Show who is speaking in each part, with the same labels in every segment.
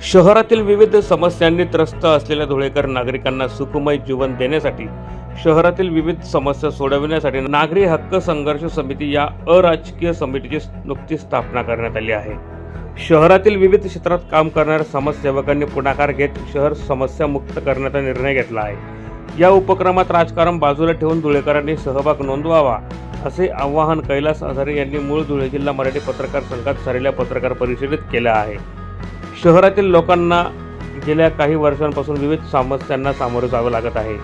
Speaker 1: शहरातील विविध समस्यांनी त्रस्त असलेल्या धुळेकर नागरिकांना सुखमय जीवन देण्यासाठी शहरातील विविध समस्या सोडविण्यासाठी नागरी हक्क संघर्ष समिती या अराजकीय समितीची नुकतीच स्थापना करण्यात आली आहे. शहरातील विविध क्षेत्रात काम करणाऱ्या समाजसेवकांनी पुढाकार घेत शहर समस्या मुक्त करण्याचा निर्णय घेतला आहे. या उपक्रमात राजकारण बाजूला ठेवून धुळेकरांनी सहभाग नोंदवावा असे आवाहन कैलास आधारे यांनी मूळ धुळे जिल्हा मराठी पत्रकार संघात झालेल्या पत्रकार परिषदेत केलं आहे. शहरातील लोकांना गेल्या काही वर्षांपासून विविध समस्यांना सामोरे जावे लागत आहे.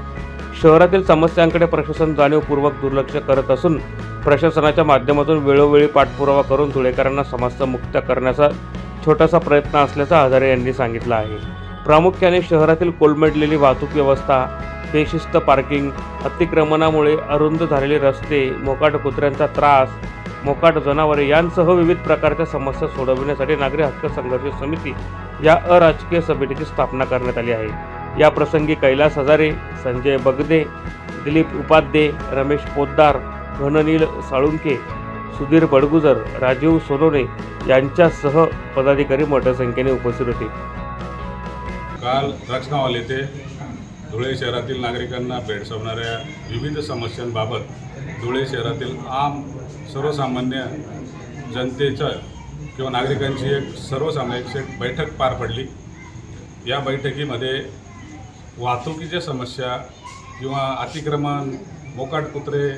Speaker 1: शहरातील समस्यांकडे प्रशासन जाणीवपूर्वक दुर्लक्ष करत असून प्रशासनाच्या माध्यमातून वेळोवेळी पाठपुरावा करून धुळेकरांना समस्यामुक्त करण्याचा छोटासा प्रयत्न असल्याचं हजारे यांनी सांगितलं आहे. प्रामुख्याने शहरातील कोलमडलेली वाहतूक व्यवस्था बेशिस्त पार्किंग अतिक्रमणामुळे अरुंद झालेले रस्ते मोकाट कुत्र्यांचा त्रास मोकाट जनावरे यांसह विविध प्रकारच्या समस्या सोडविण्यासाठी नागरी हक्क संघर्ष समिती या अराजकीय समितीची स्थापना करण्यात आली आहे. या प्रसंगी कैलास हजारे संजय बगदे दिलीप उपाध्ये रमेश पोद्दार घननील साळुंके सुधीर बडगुजर राजीव सोनोने यांच्यासह पदाधिकारी मोठ्या संख्येने उपस्थित होते.
Speaker 2: काल राजनावाल येथे धुळे शहरातील नागरिकांना भेडसावणाऱ्या विविध समस्यांबाबत धुळे शहरातील आम सर्वसामान्य जनतेचं किंवा नागरिकांची एक सर्वसामान्यांची एक बैठक पार पडली. या बैठकीमध्ये वाहतुकीच्या समस्या किंवा अतिक्रमण मोकाट कुत्रे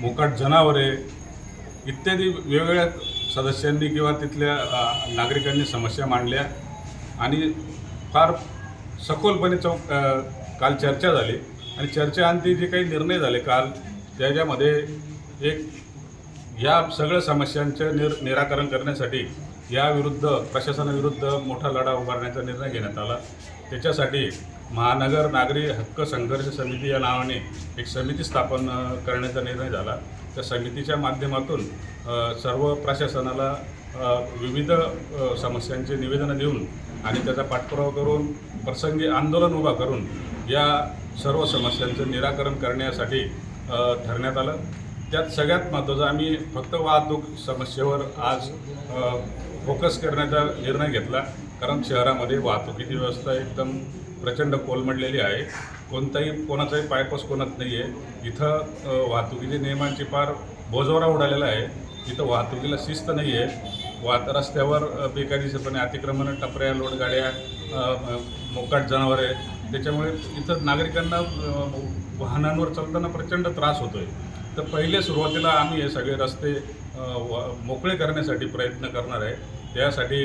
Speaker 2: मोकाट जनावरे इत्यादी वेगवेगळ्या सदस्यांनी किंवा तिथल्या नागरिकांनी समस्या मांडल्या आणि फार सखोलपणे चौक काल चर्चा झाली. आणि चर्चेअंती जे काही निर्णय झाले काल त्याच्यामध्ये एक या सगळ्या समस्यांचं निर निराकरण करण्यासाठी याविरुद्ध प्रशासनाविरुद्ध मोठा लढा उभारण्याचा निर्णय घेण्यात आला. त्याच्यासाठी महानगर नागरी हक्क संघर्ष समिती या नावाने एक समिती स्थापन करण्याचा निर्णय झाला. त्या समितीच्या माध्यमातून सर्व प्रशासनाला विविध समस्यांचे निवेदनं देऊन आणि त्याचा पाठपुरावा करून प्रसंगी आंदोलन उभा करून या सर्व समस्यांचं निराकरण करण्यासाठी ठरण्यात आलं. त्यात सगळ्यात महत्त्वाचं आम्ही फक्त वाहतूक समस्येवर आज फोकस करण्याचा निर्णय घेतला. कारण शहरामध्ये वाहतुकीची व्यवस्था एकदम प्रचंड कोलमडलेली आहे. कोणताही कोणाचाही पायपस कोणत नाही आहे इथं अ, वाहतुकीच्या नियमांची फार बोजवरा उडालेला आहे. इथं वाहतुकीला शिस्त नाही आहे वाहत रस्त्यावर बेकायदेशीरपणे अतिक्रमण टपऱ्या लोडगाड्या मोकाट जनावरे त्याच्यामुळे इतर नागरिकांना वाहनांवर चालताना प्रचंड त्रास होतो आहे तर पहिले सुरुवातीला आम्ही हे सगळे रस्ते व- मोकळे करण्यासाठी प्रयत्न करणार आहे. त्यासाठी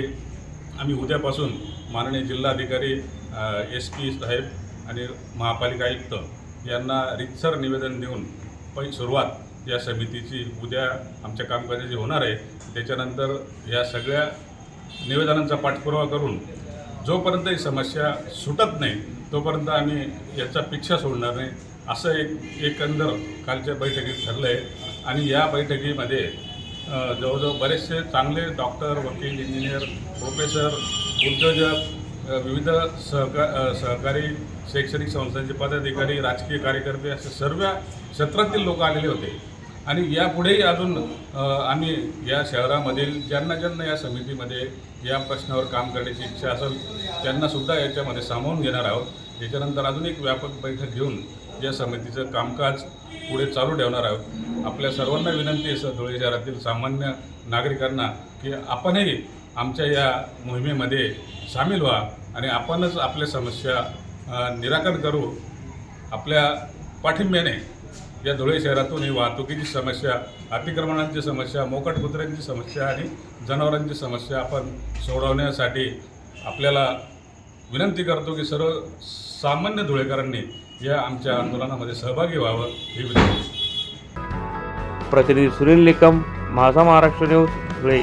Speaker 2: आम्ही उद्यापासून माननीय जिल्हाधिकारी एस पी साहेब आणि महापालिका आयुक्त यांना रितसर निवेदन देऊन पण सुरुवात या समितीची उद्या आमच्या कामकाजाची होणार आहे. त्याच्यानंतर या सगळ्या निवेदनांचा पाठपुरावा करून जोपर्यंत ही समस्या सुटत नाही तोपर्यंत आम्ही याचा पिच्छा सोडणार नाही. असं एक एकंदर कालच्या बैठकीत ठरलं आहे आणि या बैठकीमध्ये जवळजवळ बरेचसे चांगले डॉक्टर वकील इंजिनियर प्रोफेसर उद्योजक विविध सहका सहकारी शैक्षणिक संस्थांचे पदाधिकारी राजकीय कार्यकर्ते असे सर्व क्षेत्रातील लोक आलेले होते. आणि यापुढेही अजून आम्ही या शहरामधील ज्यांना ज्यांना या समितीमध्ये या प्रश्नावर काम करण्याची इच्छा असेल त्यांनासुद्धा याच्यामध्ये सामावून घेणार आहोत. याच्यानंतर अजून एक व्यापक बैठक घेऊन या समितीचं कामकाज पुढे चालू ठेवणार आहोत. आपल्या सर्वांना विनंती आहे सर धुळे शहरातील सामान्य नागरिकांना की आपणही आमच्या या मोहिमेमध्ये सामील व्हा आणि आपणच आपल्या समस्या निराकरण करू. आपल्या पाठिंब्याने या धुळे शहरातून ही वाहतुकीची समस्या अतिक्रमणांची समस्या मोकट कुत्र्यांची समस्या आणि जनावरांची समस्या आपण सोडवण्यासाठी आपल्याला विनंती करतो की सर्व सामान्य धुळेकरांनी या आमच्या आंदोलनामध्ये सहभागी व्हावं ही विनंती.
Speaker 1: प्रतिनिधी सुनील निकम माझा महाराष्ट्र न्यूज धुळे.